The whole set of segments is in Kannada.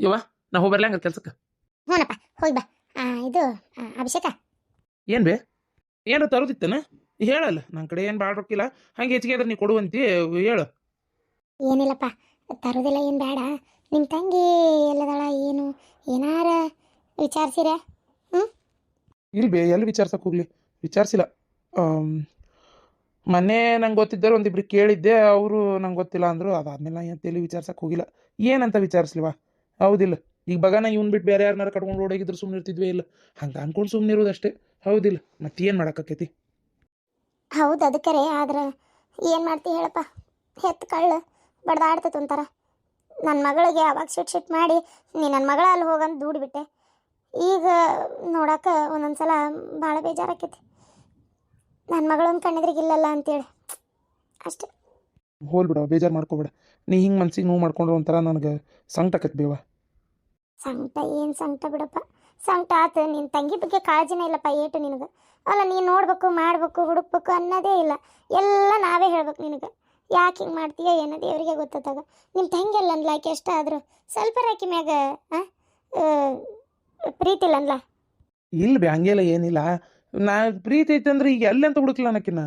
ಯವ್ವ ನಾ ಹೋಗಿ ಬರ್ಲಂಗ ಕೆಲ್ಸಕ್ಕೆ. ಹ್ಞೂನಪ್ಪ ಹೋಗಿ ಬಾ. ಆ, ಇದು ಆ, ಅಭಿಷೇಕ. ಏನ್ ಬೇ? ಏನು ತರೋದಿತ್ತನ? ಹೇಳಲ್ಲ ನನ್ನ ಕಡೆ ಏನು ಭಾಳ ರೊಕ್ಕಿಲ್ಲ. ಹಂಗೆ ಹೆಚ್ಚಿಗೆ ಆದ್ರೆ ನೀ ಕೊಡುವಂತಿ ಹೇಳು. ಏನಿಲ್ಲಪ್ಪ ತರೋದಿಲ್ಲ ಏನು ಬೇಡ ನಿಮ್ಮ ತಂಗಿ ಎಲ್ಲದಾಳ ಏನು ಏನಾರ ವಿಚಾರಿಸಿರ? ಇಲ್ಲಿ ಬೇ ಎಲ್ಲಿ ವಿಚಾರ್ಸಕ್ಕೆ ಹೋಗ್ಲಿ? ವಿಚಾರಿಸಿಲ್ಲ. ಮೊನ್ನೆ ನಂಗೆ ಗೊತ್ತಿದ್ದರು ಒಂದಿಬ್ರು ಕೇಳಿದ್ದೆ ಅವರು ನಂಗೆ ಗೊತ್ತಿಲ್ಲ ಅಂದರು ಅದಾದ್ಮೇಲೆ ನಾ ಎಲ್ಲಿ ವಿಚಾರ್ಸಕ್ಕೆ ಹೋಗಿಲ್ಲ. ಏನಂತ ವಿಚಾರಿಸ್ಲಿವಾ ಹೌದಿಲ್ಲ. ಈಗ ಬಗಾನ ಇವ್ನ ಬಿಟ್ಟು ಬೇರೆ ಯಾರನ್ನಾರು ಕಟ್ಕೊಂಡು ಓಡೋಗಿದ್ರು ಸುಮ್ಮನೆ ಇರ್ತಿದ್ವಿ ಇಲ್ಲ. ಹಂಗೆ ಅನ್ಕೊಂಡು ಸುಮ್ಮನೆ ಇರೋದಷ್ಟೇ. ಹೌದಿಲ್ಲ. ಮತ್ತೇನು ಮಾಡೋಕ್ಕಾಕೈತಿ? ಹೌದು ಅದಕ್ಕರೆ ಆದ್ರೆ ಏನು ಮಾಡ್ತಿ ಹೇಳಪ್ಪ. ಹೆತ್ತು ಕಳ್ಳು ಬಡ್ದಾಡ್ತೈತೆ ಒಂಥರ. ನನ್ನ ಮಗಳಿಗೆ ಅವಾಗ ಶಿಟ್ ಶಿಟ್ ಮಾಡಿ ನೀ ನನ್ನ ಮಗಳ ಅಲ್ಲಿ ಹೋಗಂತ ದೂಡ್ಬಿಟ್ಟೆ. ಈಗ ನೋಡಕ್ಕೆ ಒಂದೊಂದು ಸಲ ಭಾಳ ಬೇಜಾರಾಕೈತಿ. ನನ್ನ ಮಗಳೊಂದು ಕಣ್ಣೆದ್ರಿಗಿಲ್ಲಲ್ಲ ಅಂತೇಳಿ. ಅಷ್ಟೇ. ಹೋಲ್ ಬಿಡವ ಬೇಜಾರು ಮಾಡ್ಕೊಬೇಡ. ನೀ ಹಿಂಗೆ ಮನ್ಸಿಗೆ ನೋವು ಮಾಡ್ಕೊಂಡ್ರೆ ಒಂಥರ ನನಗೆ ಸಂಕಟ ಆಕತ್ ಬೇವ. ಸಂಕಟ ಏನು ಸಂಕಟ ಬಿಡಪ್ಪ? ಸಂಕಟ ಆತು ನಿನ್ನ ತಂಗಿ ಬಗ್ಗೆ ಕಾಳಜಿನೇ ಇಲ್ಲಪ್ಪ ಏಟು ನಿನಗೆ. ಅಲ್ಲ, ನೀನು ನೋಡ್ಬೇಕು, ಮಾಡಬೇಕು, ಹುಡುಕ್ಬೇಕು ಅನ್ನೋದೇ ಇಲ್ಲ. ಎಲ್ಲ ನಾವೇ ಹೇಳ್ಬೇಕು ನಿನಗೆ. ಯಾಕೆ ಹಿಂಗೆ ಮಾಡ್ತೀಯ ಏನೋ ದೇವರಿಗೆ ಗೊತ್ತಾಗ ನಿಮ್ಮ ತಂಗಿ ಅಲ್ಲ ಅನ್ಲ, ಆಕೆ ಆದ್ರು ಸ್ವಲ್ಪ ರಾಕಿ ಮ್ಯಾಗ ಪ್ರೀತಿ ಇಲ್ಲ ಇಲ್ಲ ಬಿ, ಹಂಗೆಲ್ಲ ಏನಿಲ್ಲ. ನಾ ಪ್ರೀತಿ ಐತೆ ಅಂದ್ರೆ ಈಗ ಎಲ್ಲಿ ಅಂತ ಹುಡುಕ್ಲ ಅನ್ನಕಿನ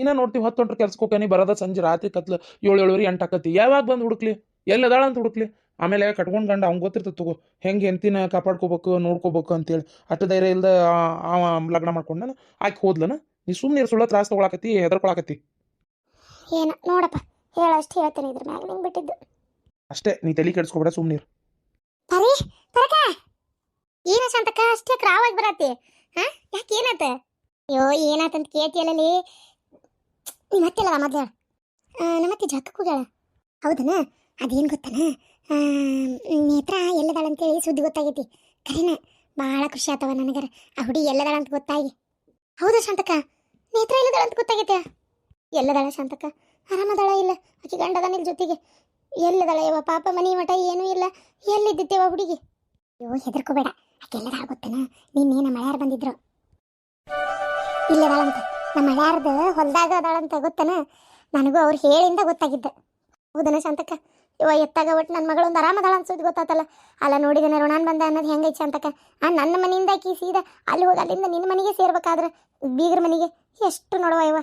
ಇನ್ನ ನೋಡ್ತೀವಿ ಹತ್ತು ಕೆಲ್ಸಕ್ಕೆ ಹೋಗಿ ಬರೋದ ಸಂಜೆ ರಾತ್ರಿ ಕತ್ಲು ಏಳು ಏಳುವರೆ ಎಂಟು ಯಾವಾಗ ಬಂದು ಹುಡುಕ್ಲಿ? ಎಲ್ಲದಾಳ ಅಂತ ಹುಡುಕ್ಲಿ? ಆಮೇಲೆ ಕಟ್ಕೊಂಡು ಗಂಡ ಅವ್ನು ಗೊತ್ತಿರ್ತದೆ ತಗೋ ಹೆಂಗೆ ಹೆಂಡ್ತಿನ ಕಾಪಾಡ್ಕೋಬೇಕು ನೋಡ್ಕೋಬೇಕು ಅಂತೇಳಿ. ಅಷ್ಟು ಧೈರ್ಯ ಇಲ್ದ ಅವ ಲಗ್ನ ಮಾಡ್ಕೊಂಡನ ಆಕೆ ಹೋದ್ಲನ ನೀ ಸುಮ್ಮನೆ ಸುಳ್ಳ ತ್ರಾಸ ತಗೊಳಕತ್ತಿ ಹೆದರ್ಕೊಳಕತ್ತಿ. ಏನು ನೋಡಪ್ಪ ಹೇಳಷ್ಟು ಹೇಳ್ತೇನೆ ಇದ್ರ ಮ್ಯಾಗ ನಿಂಗೆ ಬಿಟ್ಟಿದ್ದು. ಅಷ್ಟೇ ನೀ ತಲೆ ಕೆಡ್ಸ್ಕೊಬೇಡ ಸುಮ್ಮನೆ ಪರಿ ಪರಕ! ಏನು ಸಂತಕ ಅಷ್ಟೇ ಕ್ರಾವಾಗಿ ಬರತ್ತಿ? ಹಾ ಯಾಕೆ ಏನಾತ? ಅಯ್ಯೋ ಏನಾತಂತ ಕೇಳ್ತಿಯಲ್ಲಲ್ಲಿ ನಿಮ್ಮ ಅತ್ತೆಲ್ಲ ಮೊದ್ಲು ನಮ್ಮತ್ತೆ ಜಕ್ಕಕ್ಕೆ ಹೋಗ್ಯಾಳ. ಹೌದನ? ಅದೇನು ಗೊತ್ತನ? ನೇತ್ರ ಎಲ್ಲದಾಳ ಅಂತೇಳಿ ಸುದ್ದಿ ಗೊತ್ತಾಗೈತಿ. ಕರಿನ, ಭಾಳ ಖುಷಿ ಆತವ ನನಗರ. ಆ ಹುಡಿ ಎಲ್ಲದಾಳ ಅಂತ ಗೊತ್ತಾಗಿ. ಹೌದಾ ಶಾಂತಕ ನೇತ್ರ ಎಲ್ಲದಾಳ ಅಂತ ಗೊತ್ತಾಗೈತೆ? ಎಲ್ಲದಾಳ ಶಾಂತಕ ಆರಾಮದಾಳ ಇಲ್ಲ? ಆಕೆ ಗಂಡದ ನಿಲ್ ಜೊತೆಗೆ. ಎಲ್ಲದಾಳ ಯವ ಪಾಪ ಮನಿ ಮಠ ಏನೂ ಇಲ್ಲ. ಎಲ್ಲಿದ್ದಿತ್ತೇವ ಹುಡುಗಿ? ಅಯ್ಯೋ, ಹೆದರ್ಕೋಬೇಡ. ಆಕೆಲ್ಲದಾಳ ಗೊತ್ತನ? ನಿನ್ನೆ ನಮ್ಮ ಮಳೆಯಾರ ಬಂದಿದ್ರು. ಇಲ್ಲದಾಳಂತ. ನಮ್ಮ ಮಳೆಯಾರದ ಹೊಲ್ದಾಗ ಅದಾಳಂತ ಗೊತ್ತನ? ನನಗೂ ಅವ್ರು ಹೇಳಿಂದ ಗೊತ್ತಾಗಿದ್ದ. ಹೌದನ ಶಾಂತಕ್ಕ? ಇವ ಎತ್ತಾಗ ಒಟ್ಟು ನನ್ನ ಮಗಳೊಂದು ಆರಾಮದಾಳ ಅನ್ಸೋದು ಗೊತ್ತಾತಲ್ಲ. ಅಲ್ಲ ನೋಡಿದನ ಋಣಾನ್ ಬಂದ ಅನ್ನೋದು ಹೆಂಗೈತೆ ಅಂತಕ ಆ ನನ್ನ ಮನೆಯಿಂದ ಆಕಿ ಸೀದಾ ಅಲ್ಲಿ ಹೋಗಿ ಅಲ್ಲಿಂದ ನಿನ್ನ ಮನೆಗೆ ಸೇರ್ಬೇಕಾದ್ರೆ ಬೀಗ್ರ ಮನೆಗೆ ಎಷ್ಟು ನೋಡುವ ಇವ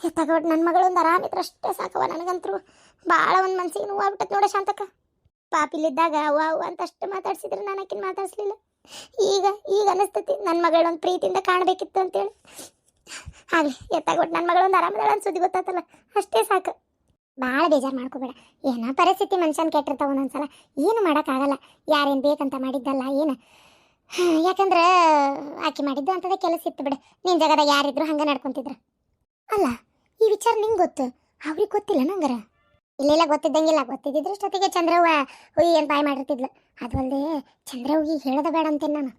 ಎತ್ತಾಗ ಒಟ್ಟು ನನ್ನ ಮಗಳೊಂದು ಆರಾಮಿದ್ರೆ ಅಷ್ಟೇ ಸಾಕವ ನನಗಂತರೂ. ಭಾಳ ಒಂದು ಮನ್ಸಿಗೆ ನೋವಾಗ್ಬಿಟ್ಟತ್ ನೋಡ ಶಾಂತಕ ಪಾಪಿಲಿದ್ದಾಗ ಅವ ಅವ್ವ ಅಂತ ಅಷ್ಟು ಮಾತಾಡ್ಸಿದ್ರೆ ನಾನು ಆಕಿನ ಮಾತಾಡ್ಸ್ಲಿಲ್ಲ. ಈಗ ಈಗ ಅನಿಸ್ತತಿ ನನ್ನ ಮಗಳೊಂದು ಪ್ರೀತಿಯಿಂದ ಕಾಣಬೇಕಿತ್ತು ಅಂತೇಳಿ. ಆಗಲಿ ಎತ್ತಾಗೊಟ್ಟು ನನ್ನ ಮಗಳೊಂದು ಆರಾಮದಾಳ ಅನ್ಸೋದು ಗೊತ್ತಾತಲ್ಲ. ಅಷ್ಟೇ ಸಾಕು. ಭಾಳ ಬೇಜಾರು ಮಾಡ್ಕೋಬೇಡ. ಏನೋ ಪರಿಸ್ಥಿತಿ ಮನುಷ್ಯನ ಕೆಟ್ಟಿರ್ತಾವ ಒಂದೊಂದ್ಸಲ. ಏನು ಮಾಡೋಕ್ಕಾಗಲ್ಲ. ಯಾರೇನು ಬೇಕಂತ ಮಾಡಿದ್ದಲ್ಲ, ಏನು? ಯಾಕಂದ್ರೆ ಆಕೆ ಮಾಡಿದ್ದು ಅಂತದೇ ಕೆಲಸ ಇತ್ತು ಬಿಡು. ನಿನ್ನ ಜಾಗದಾಗ ಯಾರಿದ್ರು ಹಂಗೆ ನಡ್ಕೊತಿದ್ರು. ಅಲ್ಲ, ಈ ವಿಚಾರ ನಿಂಗೆ ಗೊತ್ತು? ಅವ್ರಿಗೆ ಗೊತ್ತಿಲ್ಲ ನಂಗರ? ಇಲ್ಲೆಲ್ಲ ಗೊತ್ತಿದ್ದಂಗಿಲ್ಲ. ಗೊತ್ತಿದ್ದಿದ್ರೆ ಚಂದ್ರವ್ವ ಹುಯಿ ಅಂತ ಬಾಯ್ ಮಾಡಿರ್ತಿದ್ಲು. ಅದು ಅಲ್ಲದೆ ಚಂದ್ರವ್ಗೆ ಹೇಳದ ಬೇಡ ಅಂತೇನೆ ನಾನು.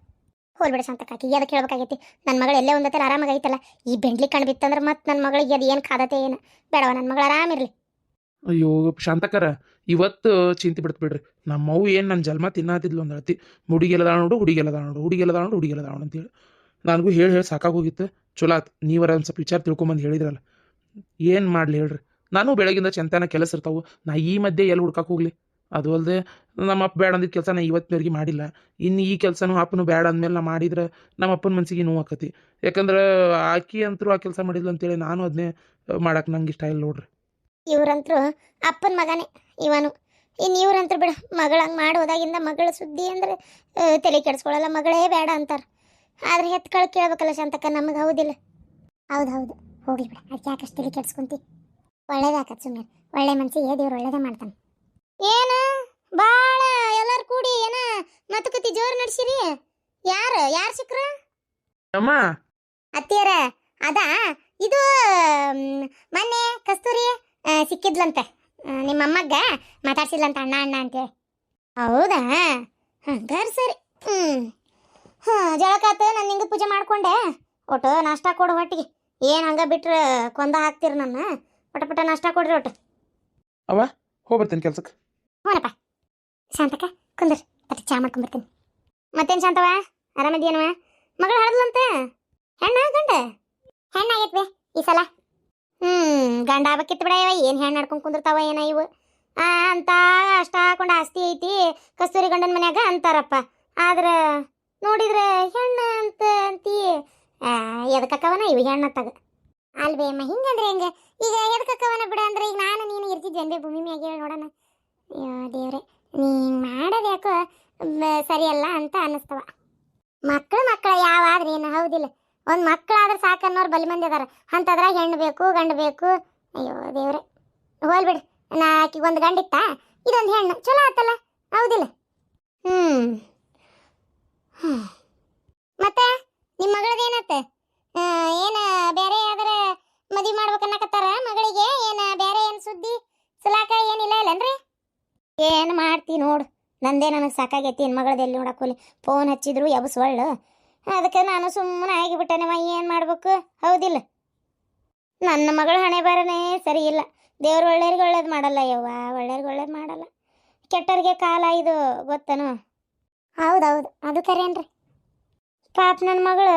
ಹೋಲ್ಬಿಡ ಕಾಕಿ ಅದಕ್ಕೆ ಹೇಳ್ಬೇಕಾಗೈತಿ. ನನ್ನ ಮಗಳು ಎಲ್ಲೇ ಒಂದತ್ತೆ ಆರಾಮಾಗೈತಲ್ಲ ಈ ಬೆಂಡ್ಲಿ ಕಣ್ಬಿತ್ತಂದ್ರೆ ಮತ್ತೆ ನನ್ನ ಮಗಳಿಗೆ ಅದು ಏನು ಕಾದತೆ ಏನು? ಬೇಡವ ನನ್ನ ಮಗಳು ಆರಾಮಿರ್ಲಿ ಅಯ್ಯೋ, ಶಾಂತಕರ, ಇವತ್ತು ಚಿಂತೆ ಬಿಡ್ತು ಬಿಡ್ರಿ. ನಮ್ಮ ಅವು ಏನು ನನ್ನ ಜನ್ಮ ತಿನ್ನಾತಿದ್ಲು ಒಂದು ಹೇಳ್ತಿ ಹುಡುಗಿಲ್ಲದ ನೋಡು ಹುಡುಗಿಲ್ಲದ ನೋಡು ಹುಡುಗಿಲ್ಲದ ನೋಡು ಹುಡುಗಿಲ್ಲದ ನೋಡು ಅಂತೇಳಿ. ನನಗೂ ಹೇಳಿ ಹೇಳಿ ಸಾಕಾಗೋಗಿತ್ತು ಚಲೋ ಆತು. ನೀವರ ಒಂದು ಸ್ವಲ್ಪ ವಿಚಾರ ತಿಳ್ಕೊಂಬಂದು ಹೇಳಿದ್ರಲ್ಲ. ಏನು ಮಾಡಲಿ ಹೇಳ್ರಿ. ನಾನು ಬೆಳಗಿಂದ ಚಂತನ ಕೆಲಸ ಇರ್ತಾವೆ. ನಾ ಈ ಮಧ್ಯೆ ಎಲ್ಲಿ ಹುಡ್ಕಕ್ಕೆ ಹೋಗ್ಲಿ? ಅದು ಅಲ್ಲದೆ ನಮ್ಮ ಅಪ್ಪ ಬೇಡ ಅಂದಿದ್ದ ಕೆಲಸ ನಾ ಇವತ್ತಿನವರೆಗೆ ಮಾಡಿಲ್ಲ. ಇನ್ನು ಈ ಕೆಲಸನೂ ಅಪ್ಪನು ಬೇಡ ಅಂದಮೇಲೆ ನಾ ಮಾಡಿದ್ರೆ ನಮ್ಮ ಅಪ್ಪನ ಮನಸ್ಸಿಗೆ ನೋವು ಆಕತಿ. ಯಾಕಂದ್ರೆ ಆಕಿ ಅಂತರೂ ಆ ಕೆಲಸ ಮಾಡಿದ್ಲು ಅಂತೇಳಿ ನಾನು ಅದನ್ನೇ ಮಾಡಕ್ಕೆ ನಂಗೆ ಇಷ್ಟ ಇಲ್ಲ ನೋಡ್ರಿ. ಇವ್ರಂತ್ರು ಅಪ್ಪನ ಮಗನೇ ಇವನು. ಇನ್ನು ಇವ್ರಂತ್ರು ಬಿಡು ಮಗಳಂಗೆ ಹಂಗೆ ಮಾಡಿ ಹೋದಾಗಿಂದ ಮಗಳ ಸುದ್ದಿ ಅಂದ್ರೆ ತಲೆ ಕೆಡಿಸ್ಕೊಳ್ಳಲ್ಲ ಮಗಳೇ ಬೇಡ ಅಂತಾರೆ. ಆದ್ರೆ ಹೆತ್ಕಳು ಕೇಳ್ಬೇಕಲ್ಲ ಶಾಂತಕ್ಕ ನಮಗೆ ಹೌದಿಲ್ಲ. ಹೌದು ಹೌದು ಹೋಗ್ಲಿ ಬಿಡ ಅದಕ್ಕೆ ಯಾಕಷ್ಟು ತಲೆ ಕೆಡ್ಸ್ಕೊಂತಿ? ಒಳ್ಳೇದಾಕತ್ ಸುಮ್ಮನೆ ಒಳ್ಳೆ ಮನ್ಸಿಗೆ ದೇವ್ರು ಒಳ್ಳೇದೇ ಮಾಡ್ತಾನೆ. ಏನು? ಭಾಳ ಎಲ್ಲರೂ ಕೂಡಿ ಏನ ಮಾತುಕತೆ ಜೋರು ನಡೆಸಿರಿ? ಯಾರು ಯಾರು ಸಿಕ್ರು ಅಮ್ಮ. ಅತ್ತಿಯರ ಅದ? ಇದು ಮೊನ್ನೆ ಕಸ್ತೂರಿ ಸಿಕ್ಕಿದ್ಲಂತೆ. ನಿಮ್ಮ ಅಮ್ಮಗ ಮಾತಾಡ್ಸಿಲ್ಲಂತ ಅಣ್ಣ ಅಣ್ಣ ಅಂತೇಳಿ. ಹೌದಾ? ಹಂಗಾರೆ ಸರಿ. ಹ್ಞೂ ಹಾಂ ಜಳಕಾತ ನಾನು ಹಿಂಗೆ ಪೂಜೆ ಮಾಡ್ಕೊಂಡೆ. ಒಟ್ಟು ನಾಷ್ಟ ಕೊಡು ಹೊಟ್ಟಿಗೆ. ಏನು ಹಂಗೆ ಬಿಟ್ರೆ ಕೊಂದ ಹಾಕ್ತೀರಿ ನನ್ನ? ಪಟ ಪಟ ನಾಷ್ಟ ಕೊಡ್ರಿ ಒಟ್ಟು. ಅವ ಹೋಗ್ಬರ್ತೇನೆ ಕೆಲ್ಸಕ್ಕೆ ಹ್ಞೂನಪ್ಪ ಶಾಂತಕ್ಕ ಕುಂದ್ರಿ. ಮತ್ತೆ ಚಾ ಮಾಡ್ಕೊಂಬರ್ತೀನಿ. ಮತ್ತೇನು ಶಾಂತವ ಆರಾಮದೇನವ ಮಗಳು ಹಳದ್ಲಂತೆ ಹೆಣ್ಣ ಗಂಡ? ಹೆಣ್ಣಾಗೈತ್ವೆ ಈ ಸಲ? ಹ್ಞೂ ಗಂಡ ಆಗ್ಬೇಕಿತ್ತು ಬಿಡ ಏನು ಹೆಣ್ಣು ನಡ್ಕೊಂಡು ಕುಂದಿರ್ತಾವ ಏನ ಇವು? ಆ, ಅಂತ ಅಷ್ಟ ಹಾಕೊಂಡು ಆಸ್ತಿ ಐತಿ, ಕಸ್ತೂರಿ ಗಂಡನ ಮನ್ಯಾಗ ಅಂತಾರಪ್ಪ. ಆದ್ರ ನೋಡಿದ್ರೆ ಹೆಣ್ಣು ಅಂತ ಅಂತಿ. ಎದಕ್ಕವನ ಇವು ತಗ. ಅಲ್ವೇ ಅಮ್ಮ, ಹಿಂಗಂದ್ರೆ ಹೆಂಗೆ? ಈಗ ಎದಕ್ಕವನ ಬಿಡ ಅಂದ್ರೆ ಈಗ ನಾನು ನೀನು ಇರ್ತಿದ್ದೆ ಅಂದ್ರೆ ಭೂಮಿ ಮ್ಯಾಗ ಹೇಳಿ ನೋಡೋಣ. ಅಯ್ಯೋ ದೇವ್ರೆ, ನೀ ಸರಿಯಲ್ಲ ಅಂತ ಅನ್ನಿಸ್ತವ ಮಕ್ಕಳು ಮಕ್ಕಳ ಯಾವಾದ್ರೇನು, ಹೌದಿಲ್ಲ. ಒಂದು ಮಕ್ಕಳಾದ್ರೆ ಸಾಕನ್ನೋರು ಬಲಿ ಮಂದಿ ಅದಾರ. ಅಂತದ್ರಾಗ ಹೆಣ್ಣು ಬೇಕು, ಗಂಡು ಬೇಕು. ಅಯ್ಯೋ ದೇವ್ರೆ. ಹೋಲ್ ಬಿಡು ನಾ ಆಕಿಗೆ ಒಂದು ಗಂಡಿತ್ತ? ಇದೊಂದು ಹೆಣ್ಣು. ಚಲೋ ಆತಲ್ಲ? ಹೌದಿಲ್ಲ? ಹ್ಮ್. ಮತ್ತೆ? ನಿಮ್ಮ ಮಗಳದೇನತ್ತೆ? ಏನು ಬೇರೆ ಯಾವ್ದಾರ ಮದುವೆ ಮಾಡ್ಬೇಕನ್ನಕತ್ತಾರ ಮಗಳಿಗೆ? ಏನು ಬೇರೆ ಏನು ಸುದ್ದಿ? ಸುಲಾಕ ಏನಿಲ್ಲ ಇಲ್ಲನ್ರಿ ಏನು ಮಾಡ್ತಿ ನೋಡು. ನಂದೇ ನನಗೆ ಸಾಕಾಗೈತಿ. ಹೆಣ್ಣು ಮಗಳದ್ದು ಎಲ್ಲಿ ನೋಡಕ್ಕೋಲಿ ಫೋನ್ ಹಚ್ಚಿದ್ರು ಎಬಸ್ವಳ್ಳು ಅದಕ್ಕೆ ನಾನು ಸುಮ್ಮನೆ ಆಗಿಬಿಟ್ಟೆನವ ಏನು ಮಾಡ್ಬೇಕು? ಹೌದಿಲ್ಲ. ನನ್ನ ಮಗಳ ಹಣೆ ಬರನೇ ಸರಿ ದೇವ್ರು ಒಳ್ಳೆಯವ್ರಿಗೆ ಒಳ್ಳೇದು ಮಾಡಲ್ಲ ಯವ್ವ ಒಳ್ಳೆಯರಿಗೆ ಒಳ್ಳೇದು ಮಾಡಲ್ಲ. ಕೆಟ್ಟರಿಗೆ ಕಾಲ ಇದು ಗೊತ್ತನು? ಹೌದೌದು, ಅದು ಕರೇನ್ರಿ. ಪಾಪ ನನ್ನ ಮಗಳು,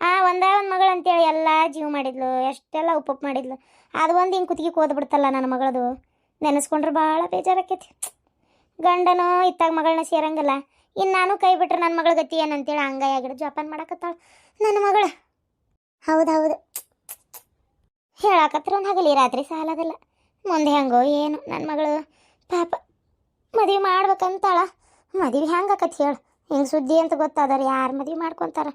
ಆ ಒಂದೇ ಒಂದು ಮಗಳು ಅಂತೇಳಿ ಎಲ್ಲ ಜೀವ ಮಾಡಿದ್ಲು, ಎಷ್ಟೆಲ್ಲ ಉಪ್ಪು ಮಾಡಿದ್ಲು. ಅದು ಒಂದು ಹಿಂಗೆ ಕುತ್ತಿಗೆ ಕೋದ್ಬಿಡ್ತಲ್ಲ ನನ್ನ ಮಗಳದು. ನೆನೆಸ್ಕೊಂಡ್ರೆ ಭಾಳ ಬೇಜಾರಾಕೈತಿ ಗಂಡನೋ ಇತ್ತಾಗ ಮಗಳನ್ನ ಸೇರಂಗಿಲ್ಲ. ಇನ್ನು ನಾನು ಕೈ ಬಿಟ್ರೆ ನನ್ನ ಮಗಳ ಗತಿ ಏನಂತೇಳಿ ಹಂಗಾಯಿ ಆಗಿಡು ಜೋಪಾನ ಮಾಡಕತ್ತಾಳ ನನ್ನ ಮಗಳು. ಹೌದು ಹೇಳಕತ್ರ ಒಂದು ಹಗಲಿ ರಾತ್ರಿ ಸಾಲದಿಲ್ಲ ಮುಂದೆ ಹೆಂಗೋ ಏನು ನನ್ನ ಮಗಳು. ಪಾಪ ಮದುವೆ ಮಾಡ್ಬೇಕಂತಾಳ. ಮದುವೆ ಹೆಂಗೆ ಆಕತಿ ಹೇಳು. ಹಿಂಗೆ ಸುದ್ದಿ ಅಂತ ಗೊತ್ತಾದವ್ರು ಯಾರು ಮದುವೆ ಮಾಡ್ಕೊತಾರ?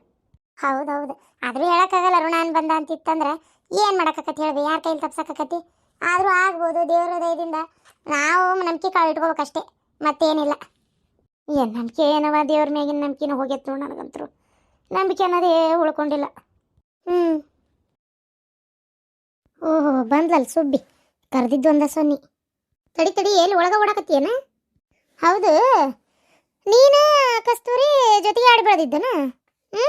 ಹೌದು ಆದರೂ ಹೇಳೋಕ್ಕಾಗಲ್ಲ ಋಣಾನ್ ಬಂದ ಅಂತಿತ್ತಂದ್ರೆ ಏನು ಮಾಡಕತ್ತಿ ಹೇಳಿದೆ? ಯಾರ ಕೈಲಿ ತಪ್ಸಕ್ಕತಿ ಆದರೂ ಆಗ್ಬೋದು ದೇವರ ದಯದಿಂದ. ನಾವು ನಂಬಿಕೆ ಕಾಳು ಇಟ್ಕೋಬೇಕಷ್ಟೇ. ಮತ್ತೇನಿಲ್ಲ. ಏನು ನಂಬಿಕೆ ಏನವ ದೇವ್ರ ಮ್ಯಾಗಿನ ನಂಬಿಕೆನೂ ನೋಡಿ ನನಗಂತರು. ನಂಬಿಕೆ ಅನ್ನೋದೇ ಉಳ್ಕೊಂಡಿಲ್ಲ. ಹ್ಞೂ ಓಹೋ ಬಂದ್ಲಲ್ಲ ಸುಬ್ಬಿ. ಕರೆದಿದ್ದು ಒಂದ ಸೊನ್ನಿ. ತಡಿ ತಡಿ, ಎಲ್ಲಿ ಒಳಗೆ ಓಡಾಕತ್ತೀಯನ? ಹೌದು. ನೀನು ಕಸ್ತೂರಿ ಜೊತೆಗೆ ಆಡಿ ಬೆಳೆದಿದ್ದನ? ಹ್ಞೂ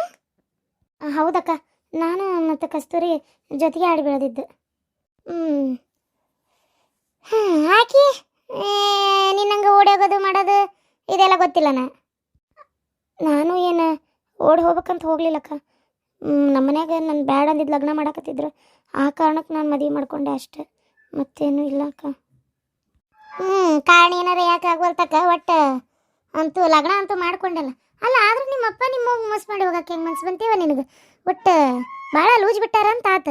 ಹೌದಕ್ಕ. ನಾನು ಮತ್ತು ಕಸ್ತೂರಿ ಜೊತೆಗೆ ಆಡಿ ಬೆಳೆದಿದ್ದು. ಹ್ಞೂ ಹಾಕಿ ನಿನ್ನಂಗೆ ಓಡಿ ಹೋಗೋದು ಮಾಡೋದು ಇದೆಲ್ಲ ಗೊತ್ತಿಲ್ಲನ? ನಾನು ಏನು ಓಡಿ ಹೋಗ್ಬೇಕಂತ ಹೋಗ್ಲಿಲ್ಲಕ್ಕ. ನಮ್ಮ ಮನ್ಯಾಗ ನನ್ನ ಬ್ಯಾಡ ಅಂದಿದ್ದು ಲಗ್ನ ಮಾಡಕತ್ತಿದ್ರು. ಆ ಕಾರಣಕ್ಕೆ ನಾನು ಮದುವೆ ಮಾಡ್ಕೊಂಡೆ ಅಷ್ಟೆ. ಮತ್ತೇನು ಇಲ್ಲ ಅಕ್ಕ ಹ್ಞೂ ಕಾರಣ ಏನಾರ ಯಾಕೆ ಆಗ್ವಲ್ತಕ್ಕ? ಒಟ್ಟು ಅಂತೂ ಲಗ್ನ ಅಂತೂ ಮಾಡ್ಕೊಂಡಲ್ಲ. ಅಲ್ಲ, ಆದ್ರೆ ನಿಮ್ಮಪ್ಪ ನಿಮ್ಮ ಮೋಸ ಮಾಡಿ ಹೋಗಕ್ಕೆ ಹೆಂಗೆ ಮನ್ಸು ಬಂತೀವ ನಿನಗೆ? ಒಟ್ಟು ಭಾಳ ಲೂಜ್ ಬಿಟ್ಟಾರ ಅಂತ ಆತ.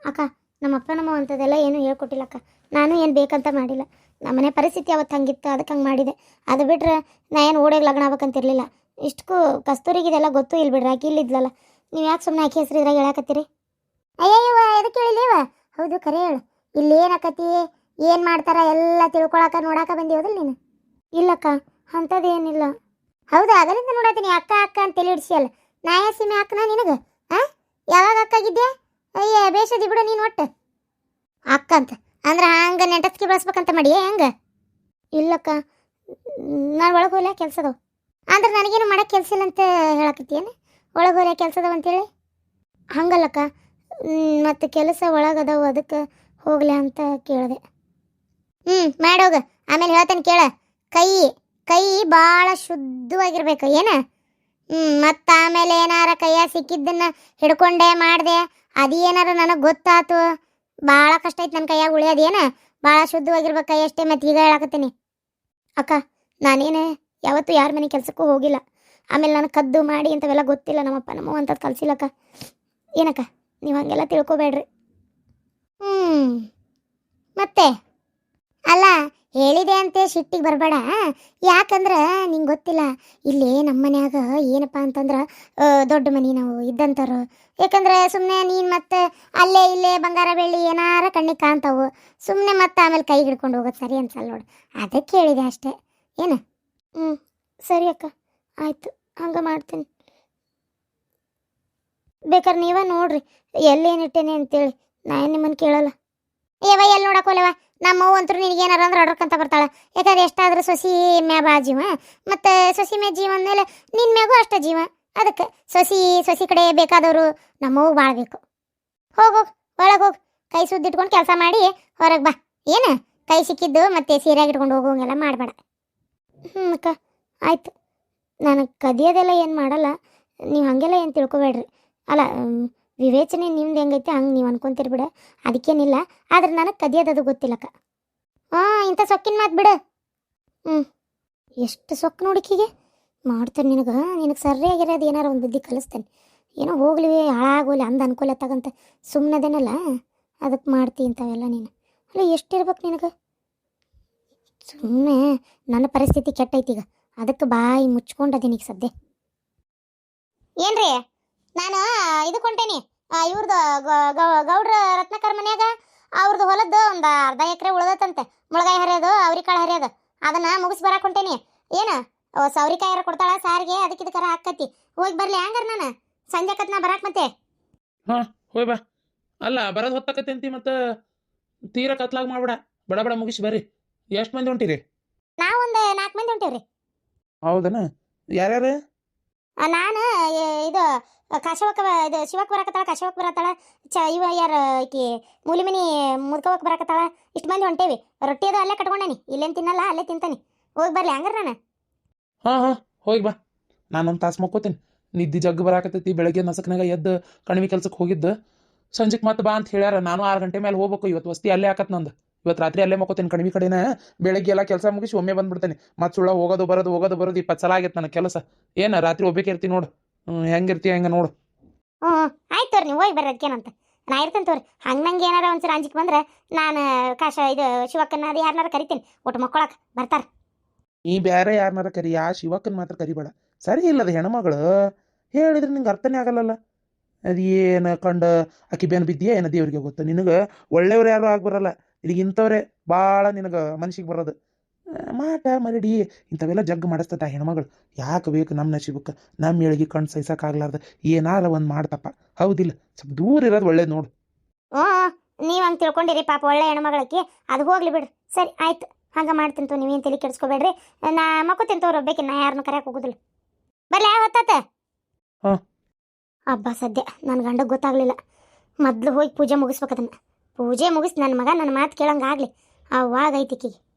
ಅಕ್ಕ ನಮ್ಮಪ್ಪ ನಮ್ಮ ಅಂಥದ್ದೆಲ್ಲ ಏನೂ ಹೇಳ್ಕೊಟ್ಟಿಲ್ಲಕ್ಕ. ನಾನು ಏನು ಬೇಕಂತ ಮಾಡಿಲ್ಲ. ನಮ್ಮನೆ ಪರಿಸ್ಥಿತಿ ಅವತ್ತು ಹಂಗಿತ್ತು, ಅದಕ್ಕೆ ಹಂಗೆ ಮಾಡಿದೆ. ಅದು ಬಿಟ್ರೆ ನಾ ಏನು ಓಡೋಗಿ ಲಗ್ನ ಆಗ್ಬೇಕಂತಿರ್ಲಿಲ್ಲ. ಇಷ್ಟಕ್ಕೂ ಕಸ್ತೂರಿಗೆ ಇದೆಲ್ಲ ಗೊತ್ತೂ ಇಲ್ಲ ಬಿಡ್ರಿ, ಆಕೆ ಇಲ್ಲಿದ್ಲಲ್ಲ. ನೀವು ಯಾಕೆ ಸುಮ್ಮನೆ ಆಕೆ ಹೆಸರು ಇದ್ರಾಗ ಹೇಳಕತ್ತೀರಿ? ಅಯ್ಯಯ್ಯವ ಎದಕ್ಕೆ ಹೇಳಿದೇವ ಹೌದು, ಕರೆ ಹೇಳು. ಇಲ್ಲಿ ಏನಾಕತಿ ಏನು ಮಾಡ್ತಾರ? ಎಲ್ಲ ತಿಳ್ಕೊಳಕ, ನೋಡಾಕ ಬಂದಿವದಲ್ಲ ನೀನು? ಇಲ್ಲಕ್ಕ, ಅಂಥದ್ದೇನಿಲ್ಲ. ಹೌದಾ, ಅದರಿಂದ ನೋಡತ್ತೀನಿ ಅಕ್ಕ ಅಕ್ಕ ಅಂತ ತಲೆ ನಾ ಯಾ ಸೀಮೆ ಅಕ್ಕನ ನಿನಗೆ? ಹಾಂ ಯಾವಾಗ ಅಕ್ಕಾಗಿದ್ದೆ ಅಯ್ಯ, ಬೇಷದಿ ಬಿಡು ನೀನು ಒಟ್ಟು. ಅಕ್ಕ ಅಂತ. ಅಂದ್ರೆ ಹಂಗೆ ನೆಂಟಸ್ಕಿ ಬಳಸ್ಬೇಕಂತ ಮಾಡಿ ಹೆಂಗ? ಇಲ್ಲಕ್ಕ, ನಾನು ಒಳಗೆ ಹೋಗ್ಲ ಕೆಲ್ಸದವು. ಅಂದ್ರೆ ನನಗೇನು ಮಾಡಕ್ಕೆ ಕೆಲಸ ಇಲ್ಲ ಅಂತ ಒಳಗೆ ಹೋಗ್ಲ ಕೆಲ್ಸದವ ಅಂತೇಳಿ? ಹಂಗಲ್ಲಕ್ಕ ಮತ್ತು ಕೆಲಸ ಒಳಗದವು ಅದಕ್ಕೆ ಹೋಗ್ಲಿ ಅಂತ ಕೇಳಿದೆ. ಹ್ಞೂ ಮಾಡೋಗ ಆಮೇಲೆ ಹೇಳ್ತೇನೆ ಕೇಳ. ಕೈ ಕೈ ಭಾಳ ಶುದ್ಧವಾಗಿರ್ಬೇಕು, ಏನ? ಹ್ಞೂ ಮತ್ತು ಆಮೇಲೆ ಏನಾರ ಕೈಯ ಸಿಕ್ಕಿದ್ದನ್ನು ಹಿಡ್ಕೊಂಡೆ ಮಾಡಿದೆ, ಅದು ಏನಾರ ನನಗೆ ಗೊತ್ತಾತು? ಭಾಳ ಕಷ್ಟ ಐತೆ ನನ್ನ ಕೈಯಾಗ ಉಳಿಯೋದೇನ ಭಾಳ ಶುದ್ಧವಾಗಿರ್ಬೇಕು ಎಷ್ಟೇ ಮತ್ತೆ ಈಗ ಹೇಳಕತ್ತೀನಿ. ಅಕ್ಕ, ನಾನೇನು ಯಾವತ್ತೂ ಯಾರ ಮನೆ ಕೆಲಸಕ್ಕೂ ಹೋಗಿಲ್ಲ. ಆಮೇಲೆ ನಾನು ಕದ್ದು ಮಾಡಿ ಇಂಥವೆಲ್ಲ ಗೊತ್ತಿಲ್ಲ, ನಮ್ಮಪ್ಪ ನಮ್ಮ ಅಂಥದ್ದು ಕಲಿಸಿಲ್ಲಕ್ಕ ಏನಕ್ಕ, ನೀವು ಹಂಗೆಲ್ಲ ತಿಳ್ಕೊಬೇಡ್ರಿ. ಹ್ಞೂ ಮತ್ತೆ? ಅಲ್ಲ ಹೇಳಿದೆ ಅಂತೆ ಸಿಟ್ಟಿಗೆ ಬರಬೇಡ. ಯಾಕಂದ್ರೆ ನಿಂಗೆ ಗೊತ್ತಿಲ್ಲ, ಇಲ್ಲಿ ನಮ್ಮ ಮನ್ಯಾಗ ಏನಪ್ಪ ಅಂತಂದ್ರೆ ದೊಡ್ಡ ಮನೆ ನಾವು ಇದ್ದಂಥವ್ರು ಯಾಕಂದ್ರೆ ಸುಮ್ಮನೆ ನೀನು ಮತ್ತೆ ಅಲ್ಲೇ ಇಲ್ಲೇ ಬಂಗಾರ ಬೆಳ್ಳಿ ಏನಾರ ಕಣ್ಣಿಗೆ ಕಾಣ್ತಾವು. ಸುಮ್ಮನೆ ಮತ್ತೆ ಆಮೇಲೆ ಕೈ ಹಿಡ್ಕೊಂಡು ಹೋಗೋದು ಸರಿ ಅನ್ಸಲ್ಲ ನೋಡು. ಅದಕ್ಕೆ ಹೇಳಿದೆ ಅಷ್ಟೇ. ಏನು? ಹ್ಞೂ ಸರಿ ಅಕ್ಕ. ಆಯಿತು, ಹಂಗೆ ಮಾಡ್ತೀನಿ. ಬೇಕಾದ್ರೆ ನೀವೇ ನೋಡ್ರಿ ಎಲ್ಲೇನಿಟ್ಟೇನೆ ಅಂತೇಳಿ. ನಾನು ನಿಮ್ಮನ್ನು ಕೇಳಲ್ಲ. ಏವ ಎಲ್ಲಿ ನೋಡಕ್ಕೋಲವ ನಮ್ಮ ಅವ್ವ ಅಂತೂ ನಿನಗೇನಾರ ಅಂದ್ರೆ ಅಡ್ರಕ್ಕಂತ ಬರ್ತಾಳೆ. ಯಾಕಂದ್ರೆ ಎಷ್ಟಾದ್ರೂ ಸೊಸಿ ಮ್ಯಾ ಬಾ ಜೀವ. ಮತ್ತು ಸೊಸಿ ಮ್ಯಾ ಜೀವ ಅಂದಮೇಲೆ ನಿನ್ನ ಮ್ಯಾಗೂ ಅಷ್ಟ ಜೀವ. ಅದಕ್ಕೆ ಸೊಸಿ ಸೊಸಿ ಕಡೆ ಬೇಕಾದವರು ನಮ್ಮವ್ವ ಭಾಳ ಬೇಕು. ಹೋಗ್ ಹೋಗ್, ಒಳಗೆ ಹೋಗಿ. ಕೈ ಸುದ್ದಿಟ್ಕೊಂಡು ಕೆಲಸ ಮಾಡಿ ಹೊರಗೆ ಬಾ. ಏನು? ಕೈ ಸಿಕ್ಕಿದ್ದು ಮತ್ತೆ ಸೀರೆಯಾಗಿ ಇಟ್ಕೊಂಡು ಹೋಗೋಂಗೆಲ್ಲ ಮಾಡಬೇಡ. ಹ್ಞೂ ಅಕ್ಕ, ಆಯ್ತು. ನನಗೆ ಕದಿಯೋದೆಲ್ಲ ಏನು ಮಾಡಲ್ಲ. ನೀವು ಹಾಗೆಲ್ಲ ಏನು ತಿಳ್ಕೊಬೇಡ್ರಿ. ಅಲ್ಲ ವಿವೇಚನೆ ನಿಮ್ದು ಹೆಂಗೈತೆ ಹಂಗೆ ನೀವು ಅನ್ಕೊಂತೀರಿ ಬಿಡು. ಅದಕ್ಕೇನಿಲ್ಲ, ಆದ್ರೆ ನನಗೆ ಕದಿಯೋದದು ಗೊತ್ತಿಲ್ಲಕ್ಕ. ಹಾಂ, ಇಂಥ ಸೊಕ್ಕಿನ ಮಾತು ಬಿಡು. ಹ್ಞೂ ಎಷ್ಟು ಸೊಕ್ಕು ನೋಡಿಕಿಗೆ ಮಾಡ್ತೇನೆ ನಿನಗೆ. ನಿನಗೆ ಸರಿಯಾಗಿರೋದು ಏನಾರು ಒಂದು ಬುದ್ಧಿ ಕಲಿಸ್ತೇನೆ. ಏನೋ ಹೋಗ್ಲಿ, ಹಾಳಾಗೋಲಿ, ಅಂದ ಅನ್ಕೂಲ ತಗಂತ ಸುಮ್ಮನದೇನಲ್ಲ ಅದಕ್ಕೆ ಮಾಡ್ತಿ ಇಂಥವೆಲ್ಲ ನೀನು. ಅಲ್ಲ ಎಷ್ಟಿರ್ಬೇಕು ನಿನಗೆ? ಸುಮ್ಮನೆ ನನ್ನ ಪರಿಸ್ಥಿತಿ ಕೆಟ್ಟೈತಿ ಈಗ. ಅದಕ್ಕೆ ಬಾಯಿ ಮುಚ್ಕೊಂಡದೀನಿ ಈಗ ಸದ್ಯ. ಏನ್ರಿ? ನಾನು ಇದು ಕೊಂಟೇನಿ. ಇವ್ರದ್ದು ಗೌಡ್ರ ರತ್ನಕರ್ ಮನ್ಯಾಗ ಅವ್ರದ್ದು ಹೊಲದ್ದು ಒಂದು ಅರ್ಧ ಎಕರೆ ಉಳ್ದತ್ತಂತೆ ಮುಳಗಾಯಿ ಹರಿಯೋದು ಅವ್ರಿಕಾಳು ಹರಿಯೋದು. ಅದನ್ನ ಮುಗಿಸ್ ಬರಕ್ಕೆ ಹೊಂಟೇನಿ. ಏನ? ಸೌರಿಕಾಯಿ ಯಾರ ಕೊಡ್ತಾಳ ಸಾರಿಗೆ ಅದಕ್ಕೆ ಇದಕ್ಕರ ಹಾಕತಿ ಹೋಗಿ ಬರ್ಲಿ ಹಂಗಾರ ನಾನು? ಸಂಜೆ ಕತ್ ನಾ ಬರಾಕ್ ಮತ್ತೆ? ಹೋಯ್ ಬಾ. ಅಲ್ಲ ಬರೋದು ಹೊತ್ತಾಕತ್ತೆ ಅಂತಿ ಮತ್ತೆ? ತೀರಾ ಕತ್ಲಾಗ ಮಾಡ್ಬೇಡ. ಬಡ ಬಡ ಮುಗಿಸಿ ಬರ್ರಿ. ಎಷ್ಟು ಮಂದಿ ಹೊಂಟಿರಿ? ನಾವೊಂದು ನಾಲ್ಕು ಮಂದಿ ಹೊಂಟಿವ್ರಿ. ಹೌದನ? ಯಾರ್ಯಾರು? ನಾನು ಇದು ಕಾಶವಕ್ಕ ಇದು ಶಿವಕ್ಕೆ ಬರಾಕತ್ತಾಳ ಕಾಶವಕ್ಕೆ ಬರತ್ತಾಳ. ಚ, ಇವ ಯಾರ ಈಕಿ ಮೂಲಿಮಿನಿ ಮುದ್ಕವಕ್ಕೆ ಬರಾಕತ್ತಾಳ. ಇಷ್ಟು ಮಂದಿ ಹೊಂಟೇವಿ. ರೊಟ್ಟಿ ಅದು ಅಲ್ಲೇ ಕಟ್ಕೊಂಡೇನಿ. ಇಲ್ಲೇನು ತಿನ್ನಲ್ಲ, ಅಲ್ಲೇ ತಿಂತಾನೆ. ಹೋಗಿ ಬರ್ಲಿ, ಹಂಗಾರ ನಾನು. ಹಾಂ ಹಾಂ, ಹೋಗಿ ಬಾ. ನಾನು ಒಂದು ತಾಸು ಮಕ್ಕೋತೀನಿ. ನಿದ್ದೆ ಜಗ್ಗು ಬರಾಕತ್ತೈತಿ. ಬೆಳಗ್ಗೆ ನಸಕ್ನಾಗ ಎದ್ದು ಕಣಿವೆ ಕೆಲ್ಸಕ್ಕೆ ಹೋಗಿದ್ದು. ಸಂಜೆಗೆ ಮತ್ತೆ ಬಾ ಅಂತ ಹೇಳ್ಯಾರ. ನಾನು ಆರು ಗಂಟೆ ಮೇಲೆ ಹೋಗ್ಬೇಕು. ಇವತ್ತು ವಸ್ತಿ ಅಲ್ಲೇ ಹಾಕತ್ ನಂದು. ಇವತ್ತು ರಾತ್ರಿ ಅಲ್ಲೇ ಮಕ್ಕೋತೀನಿ ಕಣಿವೆ ಕಡೆನ. ಬೆಳಗ್ಗೆ ಎಲ್ಲ ಕೆಲಸ ಮುಗಿಸಿ ಒಮ್ಮೆ ಬಂದ್ಬಿಡ್ತೇನೆ. ಮತ್ತೆ ಸುಳ್ಳ ಹೋಗೋದು ಬರೋದು ಹೋಗೋದು ಬರೋದು ಇಪ್ಪತ್ತು ಸಲ ಆಗೈತೆ ನನ್ನ ಕೆಲಸ. ಏನು, ರಾತ್ರಿ ಒಬ್ಬೇಕಿರ್ತಿ ನೋಡು. ಹ್ಞೂ ಹೆಂಗಿರ್ತಿ ಹೆಂಗೆ ನೋಡು. ಹ್ಞೂ ಆಯ್ತು ತೋರಿ ನೀವು ಹೋಗಿ ಬರ್ರಿ ಅದಕ್ಕೇನಂತ ನಾ ಇರ್ತೇನೆ ತೋರಿ. ಹಂಗೆ ನಂಗೆ ಏನಾರ ಒಂದ್ಸರಿ ಅಂಜಿಕೆ ಬಂದ್ರೆ ನಾನು ಕಾಶ ಇದು ಶಿವಕ್ಕನ ಅದು ಯಾರನ್ನಾರ ಕರಿತೀನಿ. ಒಟ್ಟು ಮಕ್ಕೊಳಕ್ಕೆ ಬರ್ತಾರೆ. ಈ ಬೇರೆ ಯಾರನ್ನಾರ ಕರಿ ಆ ಶಿವಕ್ಕನ ಮಾತ್ರ ಕರಿಬೇಡ. ಸರಿ ಇಲ್ಲ ಅದು ಹೆಣ್ಮಗಳು ಹೇಳಿದ್ರೆ ನಿಂಗೆ ಅರ್ಥನೇ ಆಗಲ್ಲಲ್ಲ. ಅದು ಏನು ಕಂಡು ಅಕ್ಕಿ ಬೇನ್ ಬಿದ್ದೀಯ ಏನೋ ದೇವ್ರಿಗೆ ಗೊತ್ತು? ನಿನಗೆ ಒಳ್ಳೆಯವ್ರು ಯಾರು ಆಗ್ಬರಲ್ಲ. ಇಲ್ಲಿಗೆ ಇಂಥವ್ರೆ ಭಾಳ ನಿನಗೆ ಮನ್ಸಿಗೆ ಬರೋದು. ಮಾಟ ಮರಡಿ? ಇಂಥವೆಲ್ಲ ಜಗ್ ಮಾಡಿಸ್ತದ ಹೆಣ್ಮಗಳು. ಯಾಕೆ ಬೇಕು ನಮ್ಮ ನಶೀಬಕ್ಕೆ? ನಮ್ಮ ಏಳಿಗೆ ಕಣ್ಣು ಸಹಿಸಕ್ಕಾಗ್ಲಾರ್ದ. ಏನಾರ ಒಂದು ಮಾಡ್ತಪ್ಪ. ಹೌದಿಲ್ಲ. ಸ್ವಲ್ಪ ದೂರ ಇರೋದು ಒಳ್ಳೇದು ನೋಡು. ಹಾಂ ನೀವು ಹಂಗೆ ತಿಳ್ಕೊಂಡಿರಿ ಪಾಪ ಒಳ್ಳೆ ಹೆಣ್ಮಗಳಕ್ಕೆ ಅದು ಹೋಗ್ಲಿ ಬಿಡು. ಸರಿ ಆಯ್ತು. ಹಂಗೆ ಮಾಡ್ತೀನಿ ತೋ ನೀವೇನು ತಲೆ ಕೆಡಿಸ್ಕೋಬೇಡ್ರಿ. ನಾ ಮಕ್ಕೋತೀನಿ ತೋರು ಒಬ್ಬೇಕಿ ನಾ ಯಾರನ್ನೂ ಕರೆಯಕ್ಕೆ ಹೋಗುದಿಲ್ಲ. ಬರ್ಲಿ ಹೊತ್ತಾತ ಹಾಂ. ಹಬ್ಬ ಸದ್ಯ. ನನ್ನ ಗಂಡಗೆ ಗೊತ್ತಾಗ್ಲಿಲ್ಲ. ಮೊದಲು ಹೋಗಿ ಪೂಜೆ ಮುಗಿಸ್ಬೇಕು ಅದನ್ನ. ಪೂಜೆ ಮುಗಿಸಿ ನನ್ನ ಮಗ ನನ್ನ ಮಾತು ಕೇಳಂಗಾಗ್ಲಿ ಆಗಲಿ. ಅವಾಗ ಐತಿಕಿಗೆ